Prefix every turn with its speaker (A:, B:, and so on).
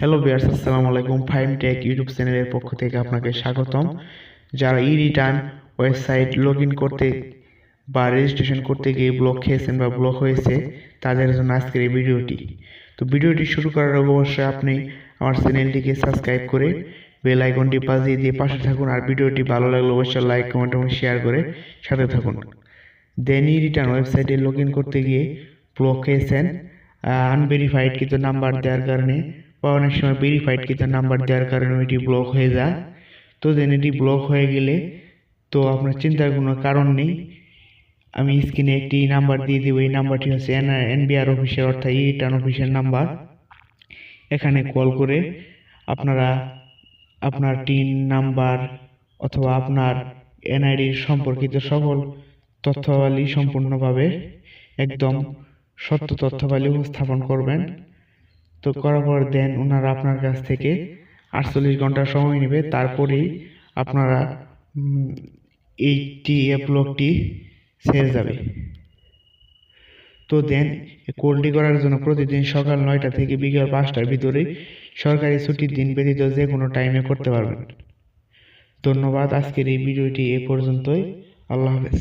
A: Hello বিয়ার্স আসসালামু আলাইকুম Faim take YouTube চ্যানেলের পক্ষ থেকে আপনাকে স্বাগতম। যারা ই রিটার্ন ওয়েবসাইট লগ করতে বা রেজিস্ট্রেশন করতে গিয়ে ব্লক খেয়েছেন বা ব্লক হয়েছে, তাদের জন্য আজকের এই ভিডিওটি। তো ভিডিওটি শুরু করার অবশ্যই আপনি আমার চ্যানেলটিকে সাবস্ক্রাইব করে বেল আইকনটি বাজিয়ে দিয়ে পাশে থাকুন আর ভিডিওটি ভালো লাগলে অবশ্যই লাইক কমেন্ট এবং শেয়ার করে সাথে থাকুন। দেন ই রিটার্ন ওয়েবসাইটে লগ করতে গিয়ে ব্লক খেয়েছেন আনভেরিফাইড কিন্তু নাম্বার দেওয়ার কারণে বা অনেক সময় ভেরিফাইড কিছু নাম্বার দেওয়ার কারণে ওইটি ব্লক হয়ে যায়। তো দেন এটি ব্লক হয়ে গেলে তো আপনার চিন্তার কোনো কারণ নেই। আমি স্ক্রিনে একটি নাম্বার দিয়ে দিব। এই নাম্বারটি হচ্ছে এন এনবিআর অফিসের অর্থাৎ ই রিটার্ন অফিসের নাম্বার এখানে কল করে আপনারা আপনার টিন নাম্বার অথবা আপনার এনআইডির সম্পর্কিত সকল তথ্যাবলী সম্পূর্ণভাবে একদম সত্য তথ্যাবলী উপস্থাপন করবেন। তো করার পর দেন ওনারা আপনার কাছ থেকে আটচল্লিশ ঘণ্টা সময় নেবে। তারপরেই আপনারা এইটি অ্যাপলগটি ছেড়ে যাবে। তো দেন কোল্ডি করার জন্য প্রতিদিন সকাল নয়টা থেকে বিকেল পাঁচটার ভিতরে সরকারি ছুটির দিন ব্যতীত যে কোনো টাইমে করতে পারবেন। ধন্যবাদ। আজকের এই ভিডিওটি এ পর্যন্তই। আল্লাহ হাফেজ।